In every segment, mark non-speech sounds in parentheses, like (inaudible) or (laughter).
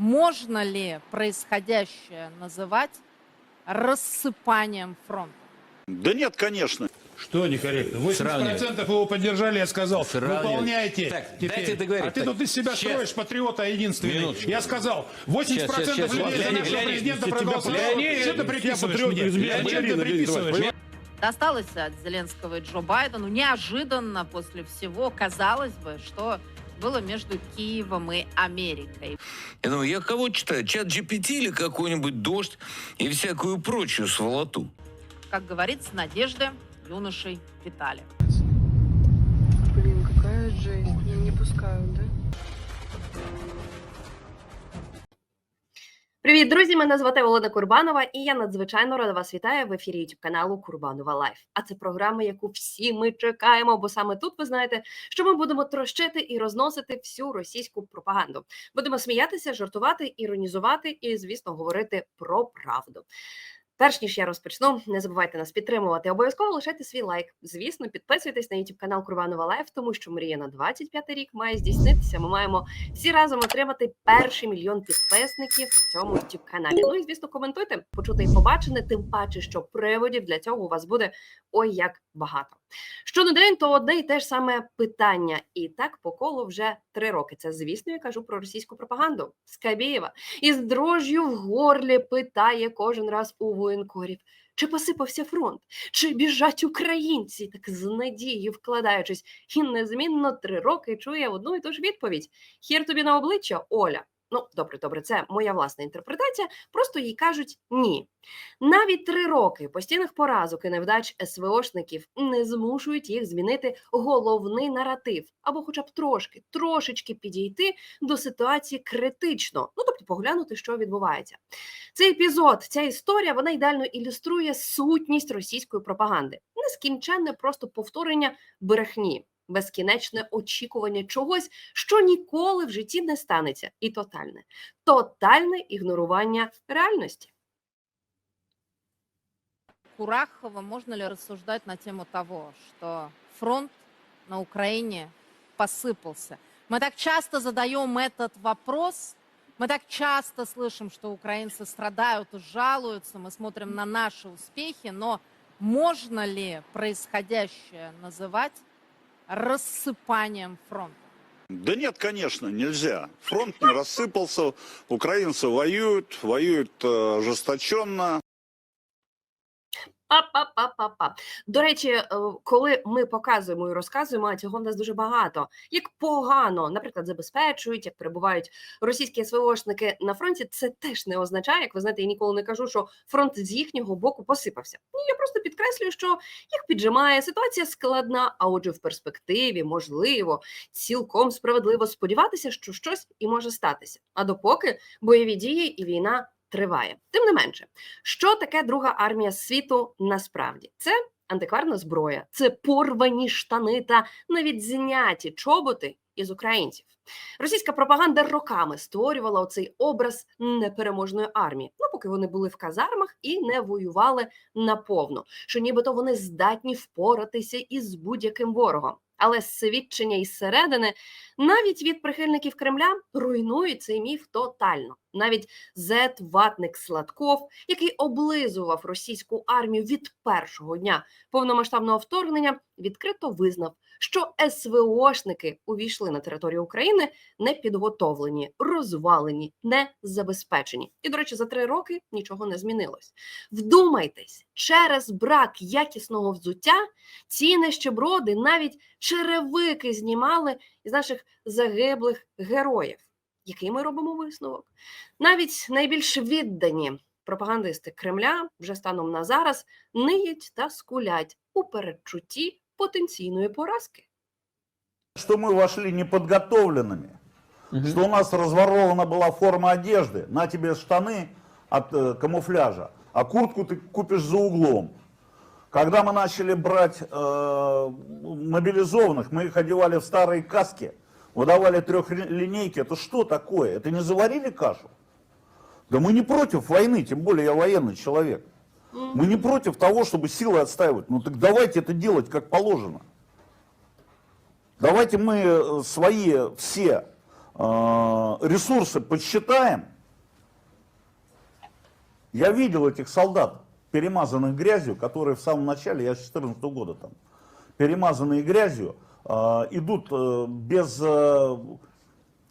Можно ли происходящее называть рассыпанием фронта? Да нет, конечно. Что некорректно? 80% Сравнивать. его поддержали, я сказал. Сравнивать. Выполняйте. Так, теперь. дайте договорить. А ты Так, тут из себя сейчас. строишь патриота единственный. Минуточку. Я сказал, 80% Сейчас, сейчас, сейчас. людей за Леонид, нашего Леонид, президента проголосовало. Леонид, Что ты приписываешь патриот мне? Зачем ты приписываешь? Досталось от Зеленского и Джо Байдену неожиданно после всего, казалось бы, что было между Киевом и Америкой. Я думаю, я кого читаю? Чат GPT или какой-нибудь дождь и всякую прочую сволоту? Как говорится, надежды юношей питали. Блин, какая жесть. Меня не пускают, да? Привіт, друзі! Мене звати Олена Курбанова, і я надзвичайно рада вас вітаю в ефірі youtube каналу Курбанова Лайф. А це програма, яку всі ми чекаємо, бо саме тут ви знаєте, що ми будемо трощити і розносити всю російську пропаганду. Будемо сміятися, жартувати, іронізувати і, звісно, говорити про правду. Перш ніж я розпочну, не забувайте нас підтримувати. Обов'язково лишайте свій лайк. Звісно, підписуйтесь на YouTube канал Курбанова Лайф, тому що мрія на 25 рік має здійснитися. Ми маємо всі разом отримати перший мільйон підписників в цьому youtube каналі. Ну і звісно, коментуйте, почути і побачене, тим паче, що приводів для цього у вас буде ой як багато. Що не день, то одне і те ж саме питання. І так по колу вже три роки. Це звісно, я кажу про російську пропаганду. Скабєєва із дрожжю в горлі питає кожен раз у воєнкорів. Чи посипався фронт, чи біжать українці, так з надією вкладаючись, і незмінно три роки чує одну і ту ж відповідь: Хір тобі на обличчя, Оля. Ну, добре, добре, це моя власна інтерпретація. Просто їй кажуть ні. Навіть три роки постійних поразок і невдач СВОшників не змушують їх змінити головний наратив, або, хоча б трошки, трошечки підійти до ситуації критично. Ну тобто поглянути, що відбувається. Цей епізод, ця історія, вона ідеально ілюструє сутність російської пропаганди, нескінченне просто повторення брехні Безкінечне очікування чогось, що ніколи в житті не станеться, і тотальне, тотальне ігнорування реальності. Курахова, можно ли рассуждать на тему того, что фронт на Украине посыпался? Мы так часто задаем этот вопрос, мы так часто слышим, что украинцы страдают и жалуются, мы смотрим на наши успехи, но можно ли происходящее называть рассыпанием фронта? Да нет, конечно, нельзя. Фронт не рассыпался, украинцы воюют, воюют э, ожесточенно. Па-па-па-па-па. До речі, е, коли ми показуємо і розказуємо, а цього в нас дуже багато, як погано, наприклад, забезпечують, як перебувають російські СВОшники на фронті, це теж не означає, як ви знаєте, я ніколи не кажу, що фронт з їхнього боку посипався. Ні, я просто підкреслюю, що їх піджимає, ситуація складна, а отже, в перспективі, можливо, цілком справедливо сподіватися, що щось і може статися. А допоки бойові дії і війна триває. Тим не менше, що таке друга армія світу насправді? Це антикварна зброя, це порвані штани та навіть зняті чоботи із українців. Російська пропаганда роками створювала оцей образ непереможної армії, ну поки вони були в казармах і не воювали наповну, що нібито вони здатні впоратися із будь-яким ворогом. Але свідчення із середини навіть від прихильників Кремля руйнують цей міф тотально. Навіть зет ватник Сладков, який облизував російську армію від першого дня повномасштабного вторгнення, відкрито визнав, що СВОшники увійшли на територію України непідготовлені, розвалені, не забезпечені. І, до речі, за три роки нічого не змінилось. Вдумайтесь, через брак якісного взуття ці нещеброди навіть черевики знімали із наших загиблих героїв. Який ми робимо висновок? Навіть найбільш віддані пропагандисти Кремля вже станом на зараз ниють та скулять у передчутті потенційної поразки. что мы вошли неподготовленными, что у нас разворована была форма одежды, на тебе штаны от э, камуфляжа, а куртку ты купишь за углом. Когда мы начали брать э, мобилизованных, мы их одевали в старые каски, выдавали трехлинейки, это что такое? Это не заварили кашу? Да мы не против войны, тем более я военный человек. Мы не против того, чтобы силы отстаивать. Ну так давайте это делать как положено. Давайте мы э, свои все э, ресурсы подсчитаем, я видел этих солдат, перемазанных грязью, которые в самом начале, я с 14 года там, перемазанные грязью, э, идут без,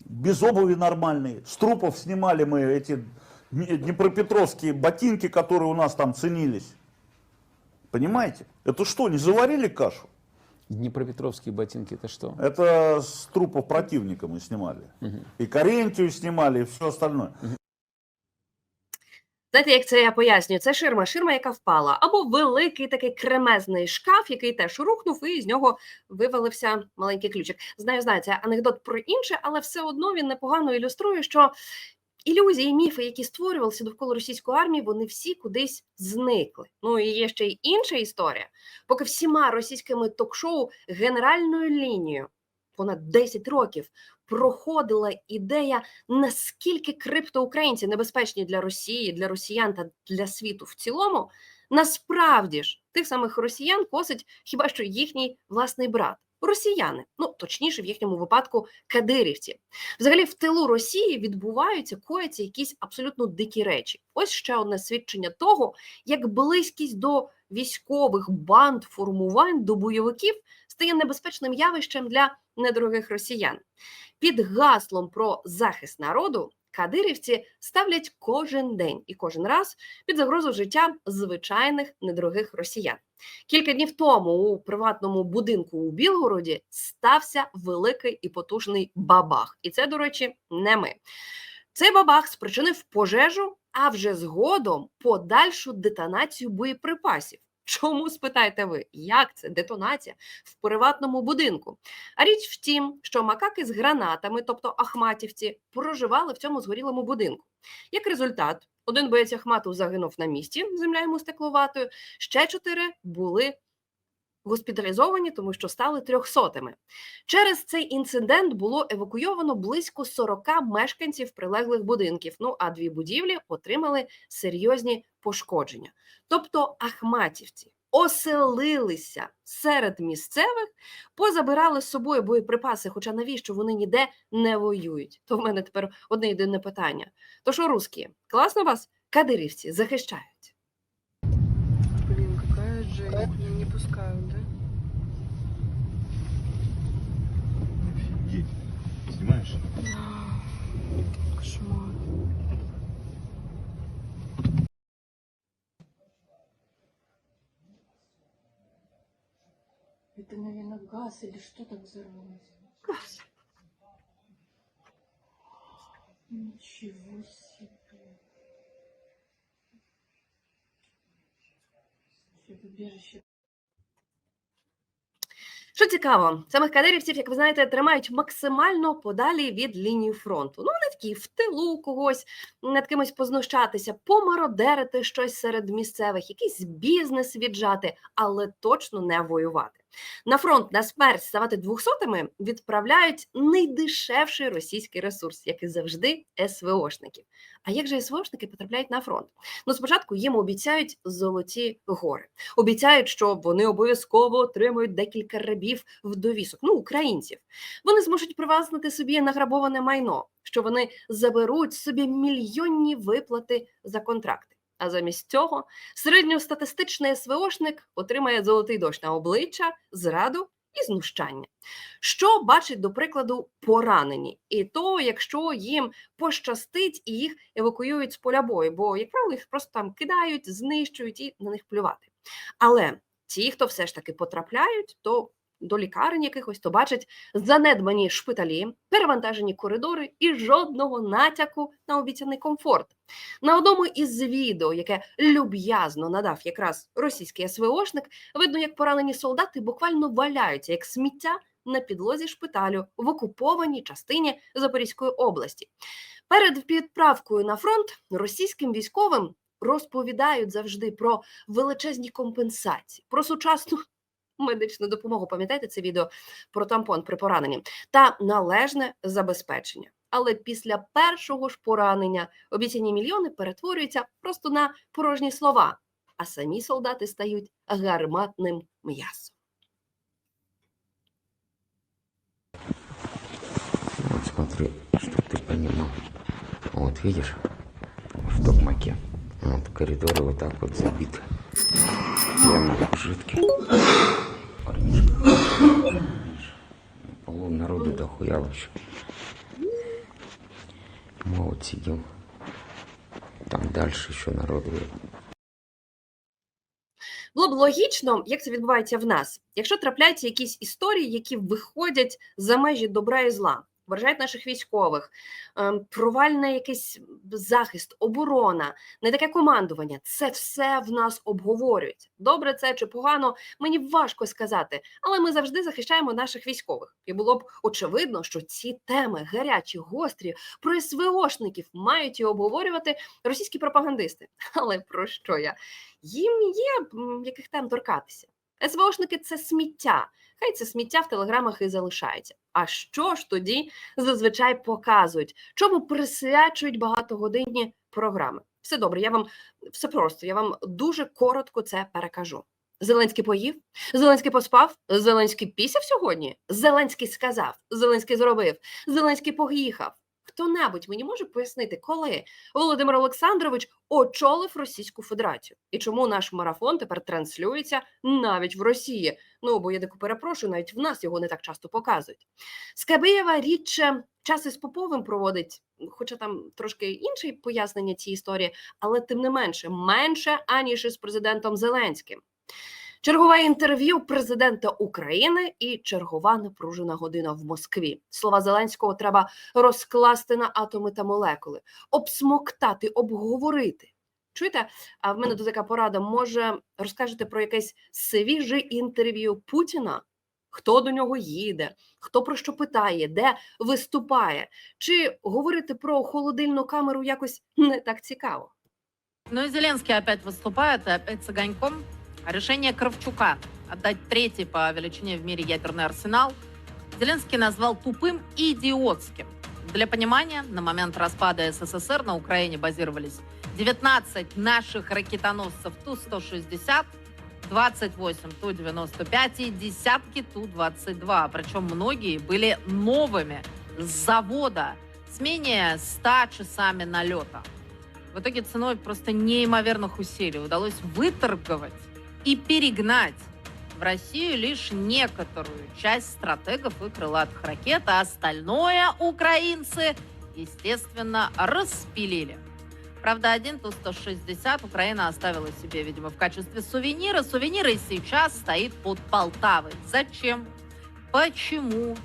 без обуви нормальной. С трупов снимали мы эти днепропетровские ботинки, которые у нас там ценились. Понимаете? Это что, не заварили кашу? Днепропетровские ботинки это что? Это с трупов противника мы снимали. И Карентию снимали, и все остальное. Знаєте, як це я пояснюю? Це ширма, ширма, яка впала, або великий такий кремезний шкаф, який теж рухнув, і з нього вивалився маленький ключик. Знаю, знаю, це анекдот про інше, але все одно він непогано ілюструє, що ілюзії, міфи, які створювалися довкола російської армії, вони всі кудись зникли. Ну і є ще й інша історія. Поки всіма російськими ток-шоу генеральною лінією понад 10 років проходила ідея наскільки криптоукраїнці небезпечні для Росії, для росіян та для світу в цілому, насправді ж тих самих росіян косить хіба що їхній власний брат. Росіяни, ну точніше, в їхньому випадку кадирівці. Взагалі, в тилу Росії відбуваються, кояться якісь абсолютно дикі речі. Ось ще одне свідчення того, як близькість до військових банд формувань до бойовиків стає небезпечним явищем для недорогих росіян. Під гаслом про захист народу кадирівці ставлять кожен день і кожен раз під загрозу життя звичайних недорогих росіян. Кілька днів тому у приватному будинку у Білгороді стався великий і потужний бабах. І це, до речі, не ми. Цей бабах спричинив пожежу, а вже згодом подальшу детонацію боєприпасів. Чому спитаєте ви, як це детонація в приватному будинку? А річ в тім, що макаки з гранатами, тобто ахматівці, проживали в цьому згорілому будинку. Як результат, один боєць Ахмату загинув на місці, земля йому стекловатою, ще чотири були госпіталізовані, тому що стали трьохсотими. Через цей інцидент було евакуйовано близько 40 мешканців прилеглих будинків. Ну а дві будівлі отримали серйозні пошкодження. Тобто ахматівці оселилися серед місцевих, позабирали з собою боєприпаси, хоча навіщо вони ніде не воюють? То в мене тепер одне єдине питання: то що, русські, класно вас кадирівці захищають? Блин, какая жесть. Не пускают, Снимаешь? Кошмар. Это, наверное, газ или что так взорвалось? Ничего себе. Всё, в убежище Що цікаво, самих кадирівців, як ви знаєте, тримають максимально подалі від лінії фронту. Ну, вони такі в тилу когось над кимось познущатися, помародерити щось серед місцевих, якийсь бізнес віджати, але точно не воювати. На фронт на смерть ставати двохсотими відправляють найдешевший російський ресурс, як і завжди, СВОшників. А як же СВОшники потрапляють на фронт? Ну, спочатку їм обіцяють золоті гори. Обіцяють, що вони обов'язково отримують декілька рабів в довісок, ну, українців. Вони зможуть привласнити собі награбоване майно, що вони заберуть собі мільйонні виплати за контракти. А замість цього середньостатистичний СВОшник отримає золотий дощ на обличчя, зраду і знущання. Що бачить, до прикладу, поранені, і то, якщо їм пощастить і їх евакуюють з поля бою, бо, як правило, їх просто там кидають, знищують і на них плювати. Але ті, хто все ж таки потрапляють, то до лікарень якихось, то бачать занедбані шпиталі, перевантажені коридори і жодного натяку на обіцяний комфорт. На одному із відео, яке люб'язно надав якраз російський СВОшник, видно, як поранені солдати буквально валяються як сміття на підлозі шпиталю в окупованій частині Запорізької області. Перед відправкою на фронт російським військовим розповідають завжди про величезні компенсації, про сучасну медичну допомогу. Пам'ятаєте це відео про тампон при пораненні та належне забезпечення. Але після першого ж поранення обіцяні мільйони перетворюються просто на порожні слова, а самі солдати стають гарматним м'ясом. Смотри. Чтоб ты понимал. Вот видишь, в Токмаке. Вот коридоры вот так вот забиты. Прямо жидкий. Парнишка. На полу народу дохуяло вообще. Мы вот. Там дальше еще народу. Було б логічно, як це відбувається в нас, якщо трапляються якісь історії, які виходять за межі добра і зла, вражають наших військових, ем, провальний якийсь захист, оборона, не таке командування. Це все в нас обговорюють. Добре, це чи погано, мені важко сказати, але ми завжди захищаємо наших військових. І було б очевидно, що ці теми гарячі, гострі, про СВОшників мають і обговорювати російські пропагандисти. Але про що я? Їм є яких тем торкатися. СВОшники це сміття. Хай це сміття в телеграмах і залишається. А що ж тоді зазвичай показують? Чому присвячують багатогодинні програми? Все добре, я вам все просто, я вам дуже коротко це перекажу. Зеленський поїв, Зеленський поспав, Зеленський пісяв сьогодні, Зеленський сказав, Зеленський зробив, Зеленський поїхав. Хто-небудь мені може пояснити, коли Володимир Олександрович очолив Російську Федерацію і чому наш марафон тепер транслюється навіть в Росії? Ну бо я дико перепрошую, навіть в нас його не так часто показують. Скабєєва рідше час із Поповим проводить, хоча там трошки інше пояснення цієї історії, але тим не менше, менше аніж із президентом Зеленським. Чергове інтерв'ю президента України і чергова напружена година в Москві. Слова Зеленського треба розкласти на атоми та молекули, обсмоктати, обговорити. Чуєте? А в мене тут така порада. Може, розкажете про якесь свіже інтерв'ю Путіна? Хто до нього їде, хто про що питає, де виступає, чи говорити про холодильну камеру якось не так цікаво? Ну и Зеленский опять выступает, и опять с огоньком. Решение Кравчука отдать третий по величине в мире ядерный арсенал Зеленский назвал тупым и идиотским. Для понимания, на момент распада СССР на Украине базировались 19 наших ракетоносцев Ту-160, 28 Ту-95 и десятки Ту-22. Причем многие были новыми с завода с менее 100 часами налета. В итоге ценой просто неимоверных усилий удалось выторговать и перегнать в Россию лишь некоторую часть стратегов и крылатых ракет, а остальное украинцы, естественно, распилили. Правда, один Ту-160 Украина оставила себе, видимо, в качестве сувенира. Сувенир и сейчас стоит под Полтавой. Зачем? Почему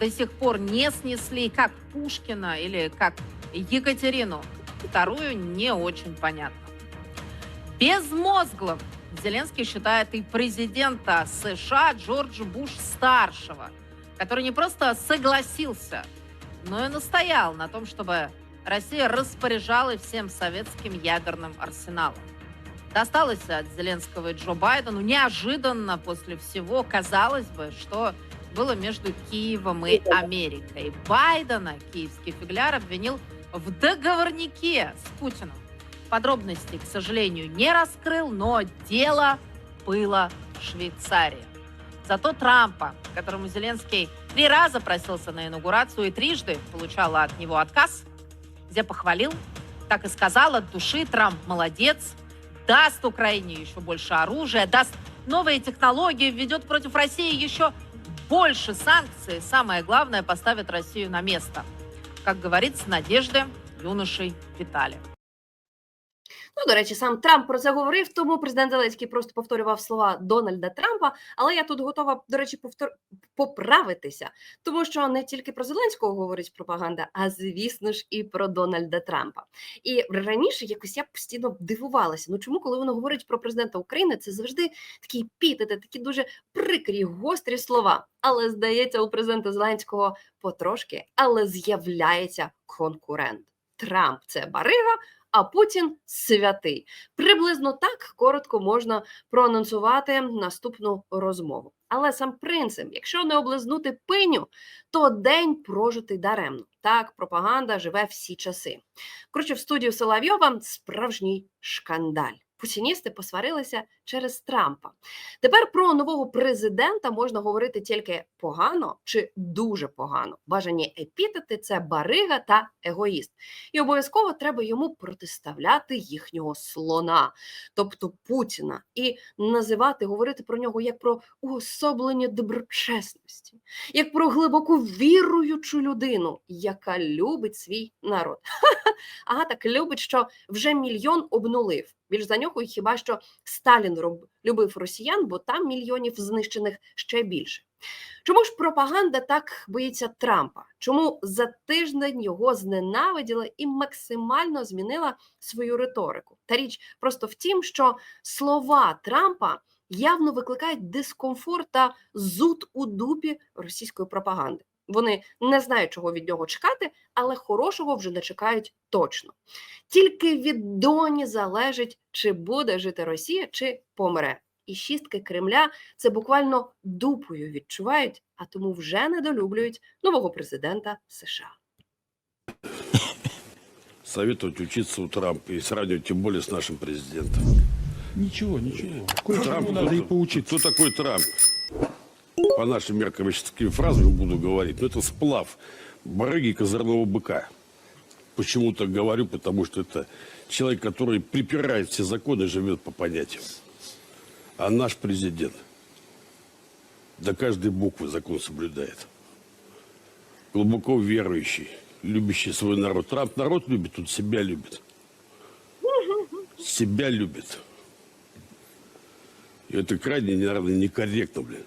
до сих пор не снесли как Пушкина или как Екатерину? Вторую не очень понятно. Безмозглым Зеленский считает и президента США Джорджа Буш-старшего, который не просто согласился, но и настоял на том, чтобы Россия распоряжалась всем советским ядерным арсеналом. Досталось от Зеленского и Джо Байдену неожиданно после всего, казалось бы, что было между Киевом и Америкой. Байдена киевский фигляр обвинил в договорнике с Путиным. Подробностей, к сожалению, не раскрыл, но дело было в Швейцарии. Зато Трампа, которому Зеленский три раза просился на инаугурацию и трижды получал от него отказ, где похвалил, так и сказал от души, Трамп молодец, даст Украине еще больше оружия, даст новые технологии, введет против России еще больше санкций. Самое главное, поставит Россию на место. Как говорится, надежды юношей питали. Ну, до речі, сам Трамп про це говорив, тому президент Зеленський просто повторював слова Дональда Трампа. Але я тут готова, до речі, повтор... поправитися, тому що не тільки про Зеленського говорить пропаганда, а звісно ж і про Дональда Трампа. І раніше якось я постійно дивувалася. Ну чому, коли воно говорить про президента України, це завжди такі пітети, такі дуже прикрі, гострі слова. Але здається, у президента Зеленського потрошки, але з'являється конкурент. Трамп це барига, а Путін святий. Приблизно так коротко можна проанонсувати наступну розмову. Але сам принцип, якщо не облизнути пиню, то день прожитий даремно. Так, пропаганда живе всі часи. Коротше, в студію Соловйова справжній шкандаль. Путіністи посварилися через Трампа. Тепер про нового президента можна говорити тільки погано чи дуже погано. Бажані епітети це барига та егоїст. І обов'язково треба йому протиставляти їхнього слона, тобто Путіна, і називати, говорити про нього як про уособлення доброчесності, як про глибоко віруючу людину, яка любить свій народ. (laughs) Ага, так любить, що вже мільйон обнулив. Більш за нього хіба що Сталін роб- любив росіян, бо там мільйонів знищених ще більше. Чому ж пропаганда так боїться Трампа? Чому за тиждень його зненавиділа і максимально змінила свою риторику? Та річ просто в тім, що слова Трампа явно викликають дискомфорт та зуд у дупі російської пропаганди. Вони не знають, чого від нього чекати, але хорошого вже не чекають точно. Тільки від доні залежить, чи буде жити Росія, чи помре. І шістки Кремля це буквально дупою відчувають, а тому вже недолюблюють нового президента США. Советовать учиться у Трампа и сравнивать тем более с нашим президентом. Ничего, ничего. Трамп, кто, кто такой Трамп? По нашим меркам, я сейчас такими фразами буду говорить, но это сплав барыги и козырного быка. Почему так говорю? Потому что это человек, который припирает все законы и живет по понятиям. А наш президент до каждой буквы закон соблюдает. Глубоко верующий, любящий свой народ. Трамп народ любит, он себя любит. Себя любит. И это крайне, наверное, некорректно, блин.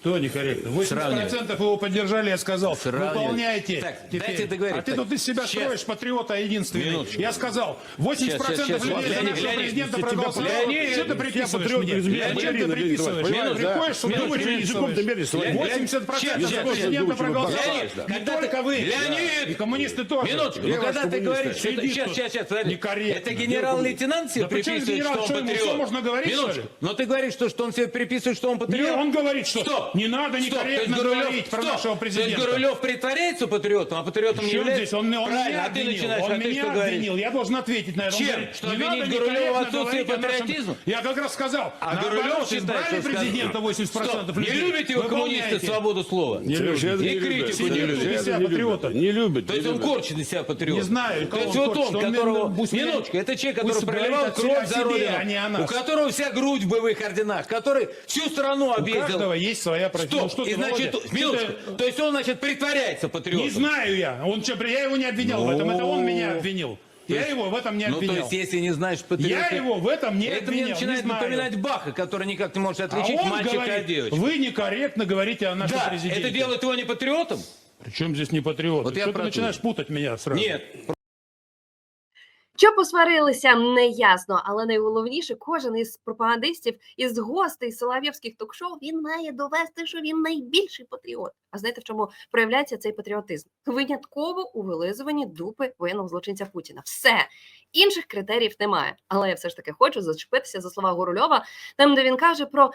Что некорректно? 80% его поддержали, я сказал. Выполняйте. Так, теперь. дайте договорить. А ты Так, тут из себя сейчас. строишь патриота единственный. Минуточку. Я сказал, 80% Сейчас, сейчас, людей за нашего Леонид, президента проголосовало. Леонид, Что ты приписываешь мне? Зачем ты приписываешь? приходишь, что думаешь, языком ты меришь, Леонид. 80% Сейчас, за сейчас, президента проголосовало. Не только вы. Леонид! И коммунисты тоже. Минуточку, ну когда ты говоришь, что Сейчас, сейчас, сейчас. Это генерал-лейтенант себе приписывает, что он патриот? можно говорить, Минуточку. Но ты говоришь, что, он себе приписывает, что он патриот? он говорит, что Стоп. Не надо Стоп, некорректно Гурулев- говорить про Стоп. нашего То есть президента. Гурулев притворяется патриотом, а патриотом не Чем является? здесь? Он, он Правильно, меня а ты обвинил. начинаешь он а ты меня что говоришь? обвинил. Я должен ответить на это. Чем? говорит, Что не обвинить Гурулева в отсутствии о нашем- патриотизма? Я как раз сказал. А Гурулев считает, избрали что президента 80% Стоп, людей. Не любите его коммунисты свободу слова? Не любят. И критику Не любят. себя патриота. Не любят. То есть он корчит из себя патриота. Не знаю, То есть вот он, которого... Минуточку, это человек, который проливал кровь за родину. У которого вся грудь в боевых орденах, который всю страну У объездил. каждого есть своя профессия. Стоп, Ну что и ты, значит, Володя, минуточку, что ты- то есть он, значит, притворяется патриотом. Не знаю я. Он что, я его не обвинял в этом. Это он меня обвинил. Я есть- его в этом не Ну, то обвинял. есть, если не знаешь патриота... Я его в этом не Это обвинял. мне начинает не знаю. напоминать Баха, который никак не может А отличить он мальчика говорит, от девочки. вы некорректно говорите о нашем Да, президенте. это делает его не патриотом? Причем здесь не патриот? Вот я Что ты то. начинаешь путать меня сразу? Нет. Що посварилися, не ясно, але найголовніше, кожен із пропагандистів, із гостей Солов'ївських ток-шоу, він має довести, що він найбільший патріот. А знаєте, в чому проявляється цей патріотизм? Винятково у вилизуванні дупи воєнного злочинця Путіна. Все інших критеріїв немає. Але я все ж таки хочу зачепитися за слова Горульова, там, де він каже про.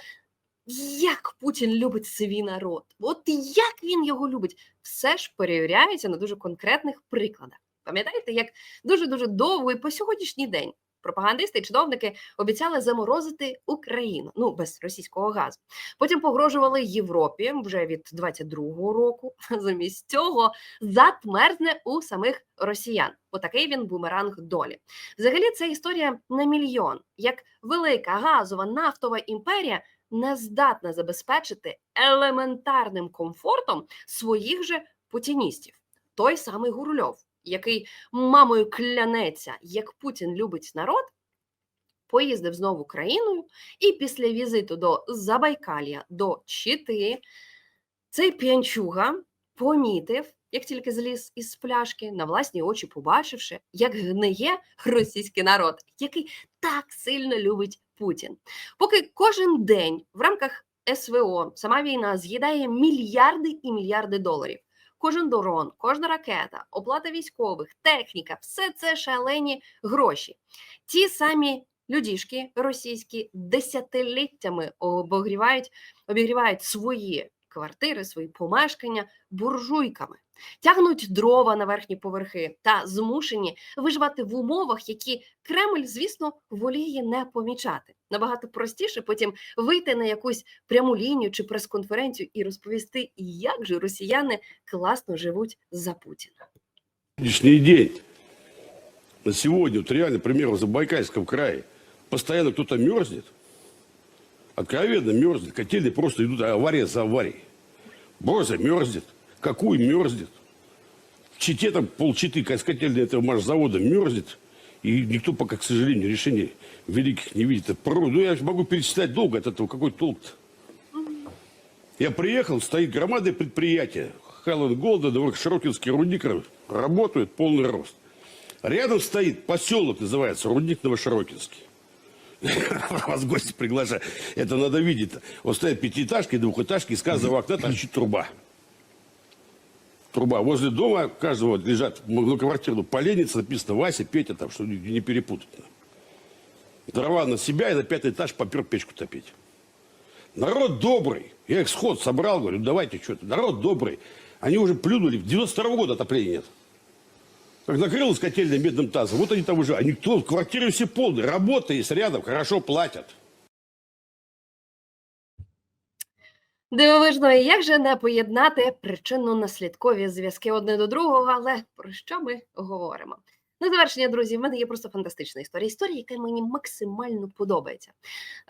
Як Путін любить свій народ, от як він його любить, все ж перевіряється на дуже конкретних прикладах. Пам'ятаєте, як дуже дуже довго і по сьогоднішній день пропагандисти і чиновники обіцяли заморозити Україну ну без російського газу. Потім погрожували Європі вже від 22-го року. (laughs) Замість цього затмерзне у самих росіян. Отакий він бумеранг долі. Взагалі, це історія на мільйон. Як велика газова нафтова імперія не здатна забезпечити елементарним комфортом своїх же путіністів. Той самий Гурльов, який мамою клянеться, як Путін любить народ, поїздив знову країною, і після візиту до Забайкалія, до Чити, цей п'янчуга помітив, як тільки зліз із пляшки, на власні очі побачивши, як гниє російський народ, який так сильно любить Путін. Поки кожен день в рамках СВО сама війна з'їдає мільярди і мільярди доларів. Кожен дрон, кожна ракета, оплата військових, техніка все це шалені гроші. Ті самі людішки російські десятиліттями обігрівають, обігрівають свої квартири, свої помешкання буржуйками, тягнуть дрова на верхні поверхи та змушені виживати в умовах, які Кремль, звісно, воліє не помічати. Набагато простіше потім вийти на якусь пряму лінію чи прес-конференцію і розповісти, як же росіяни класно живуть за Путіна. Сегодняшний день, на сегодня, вот реально, пример в Забайкальском крае, постоянно кто-то мерзнет, откровенно мерзнет, котельные просто идут авария за аварией. Борза мерзнет, какую мерзнет. В Чите там полчиты котельные этого машзавода мерзнет, И никто пока, к сожалению, решений великих не видит. Ну, я могу перечислять долго от этого, какой толк-то. Я приехал, стоит громадное предприятие. Хеллен Голден, Широкинский рудник работает полный рост. Рядом стоит поселок, называется, рудник Новоширокинский. (laughs) Вас гости приглашают. Это надо видеть. Вот стоят пятиэтажки, двухэтажки, из каждого окна торчит труба. Труба. Возле дома каждого лежат многоквартирную поленница, написано Вася, Петя, там, что не перепутать. Дрова на себя и на пятый этаж попер печку топить. Народ добрый. Я их сход собрал, говорю, давайте что-то. Народ добрый. Они уже плюнули. 92 года отопления нет. Как накрылась котельная медным тазом, вот они там уже. А никто, квартиры все полные. Работа есть рядом, хорошо платят. Дивовижно, як же не поєднати причинно-наслідкові зв'язки одне до другого, але про що ми говоримо? На завершення, друзі, в мене є просто фантастична історія. Історія, яка мені максимально подобається.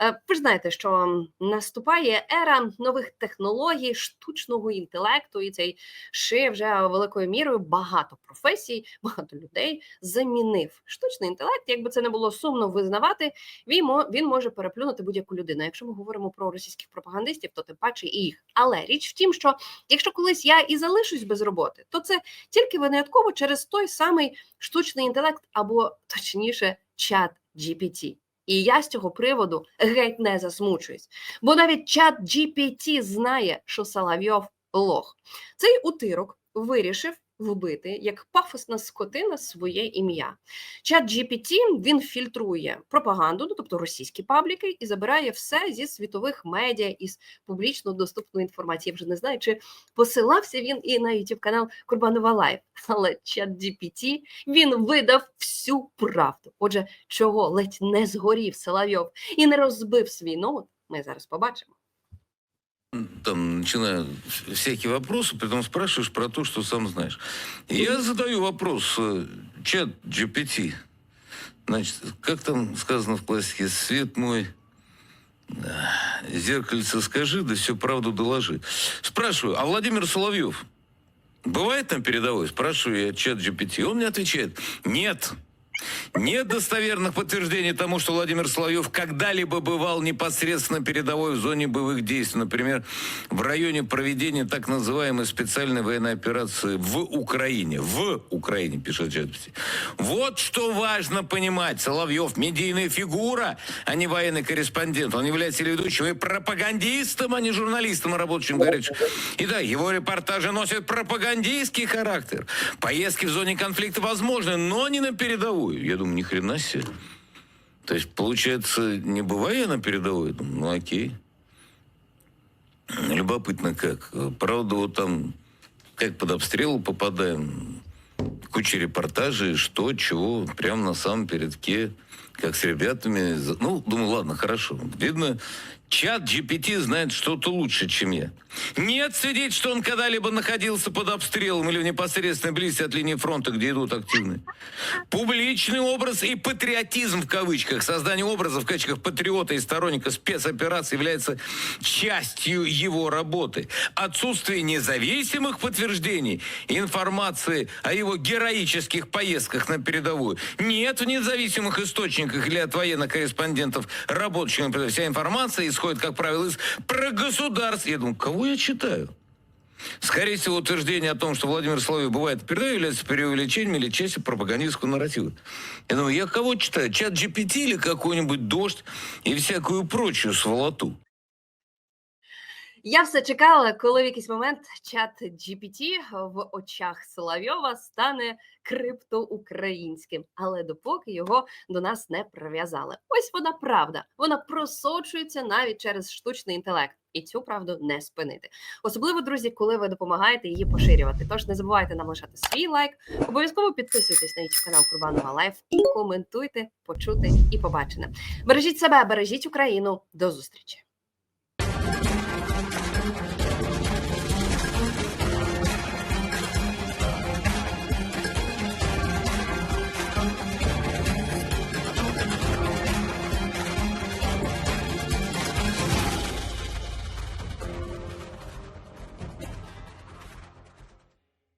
Е, Ви ж знаєте, що наступає ера нових технологій, штучного інтелекту, і цей ши вже великою мірою багато професій, багато людей замінив. Штучний інтелект, якби це не було сумно визнавати, він може переплюнути будь-яку людину. Якщо ми говоримо про російських пропагандистів, то тим паче і їх. Але річ в тім, що якщо колись я і залишусь без роботи, то це тільки винятково через той самий штучний інтелект, або точніше, чат GPT. І я з цього приводу геть не засмучуюсь. Бо навіть чат GPT знає, що Соловйов лох. Цей утирок вирішив вбити як пафосна скотина своє ім'я. Чат GPT він фільтрує пропаганду, ну тобто російські пабліки, і забирає все зі світових медіа із публічно доступної інформації. Я вже не знаю, чи посилався він і на youtube канал Курбанова Лайв. Але чат GPT він видав всю правду. Отже, чого ледь не згорів Соловйов і не розбив свій ноут, ми зараз побачимо. Там, начиная всякие вопросы, потом спрашиваешь про то, что сам знаешь. И я задаю вопрос, э, чат GPT, значит, как там сказано в классике, свет мой, э, зеркальце скажи, да всю правду доложи. Спрашиваю, а Владимир Соловьев бывает там передовой? Спрашиваю я чат GPT. Он мне отвечает, нет. Нет достоверных подтверждений тому, что Владимир Соловьев когда-либо бывал непосредственно передовой в зоне боевых действий, например, в районе проведения так называемой специальной военной операции в Украине. В Украине, пишет ChatGPT. Вот что важно понимать. Соловьев медийная фигура, а не военный корреспондент. Он является телеведущим и пропагандистом, а не журналистом, работающим горячо. Итак, его репортажи носят пропагандистский характер. Поездки в зоне конфликта возможны, но не на передовую. Я думаю, ни хрена себе. То есть, получается, не бываю я на передовой? Думаю, ну окей. Любопытно как. Правда, вот там, как под обстрел попадаем, куча репортажей, что, чего, прямо на самом передке, как с ребятами. Ну, думаю, ладно, хорошо. Видно, чат GPT знает что-то лучше, чем я. Нет свидетельств, что он когда-либо находился под обстрелом или в непосредственной близости от линии фронта, где идут активные. Публичный образ и патриотизм в кавычках, создание образа в кавычках патриота и сторонника спецоперации является частью его работы. Отсутствие независимых подтверждений информации о его героических поездках на передовую нет в независимых источниках или от военных корреспондентов, работающих на передовой. Вся информация исходит, как правило, из прогосударств. Я думаю, кого я читаю? Скорее всего, утверждение о том, что Владимир Соловьев бывает в передовой, является преувеличением или частью пропагандистского нарратива. Я думаю, я кого читаю? Чат GPT или какой-нибудь дождь и всякую прочую сволоту? Я все чекала, коли в якийсь момент чат GPT в очах Соловйова стане криптоукраїнським, але допоки його до нас не прив'язали. Ось вона правда. Вона просочується навіть через штучний інтелект. І цю правду не спинити. Особливо, друзі, коли ви допомагаєте її поширювати. Тож не забувайте нам лишати свій лайк, обов'язково підписуйтесь на YouTube канал Курбанова Лайф і коментуйте, почути і побачене. Бережіть себе, бережіть Україну. До зустрічі!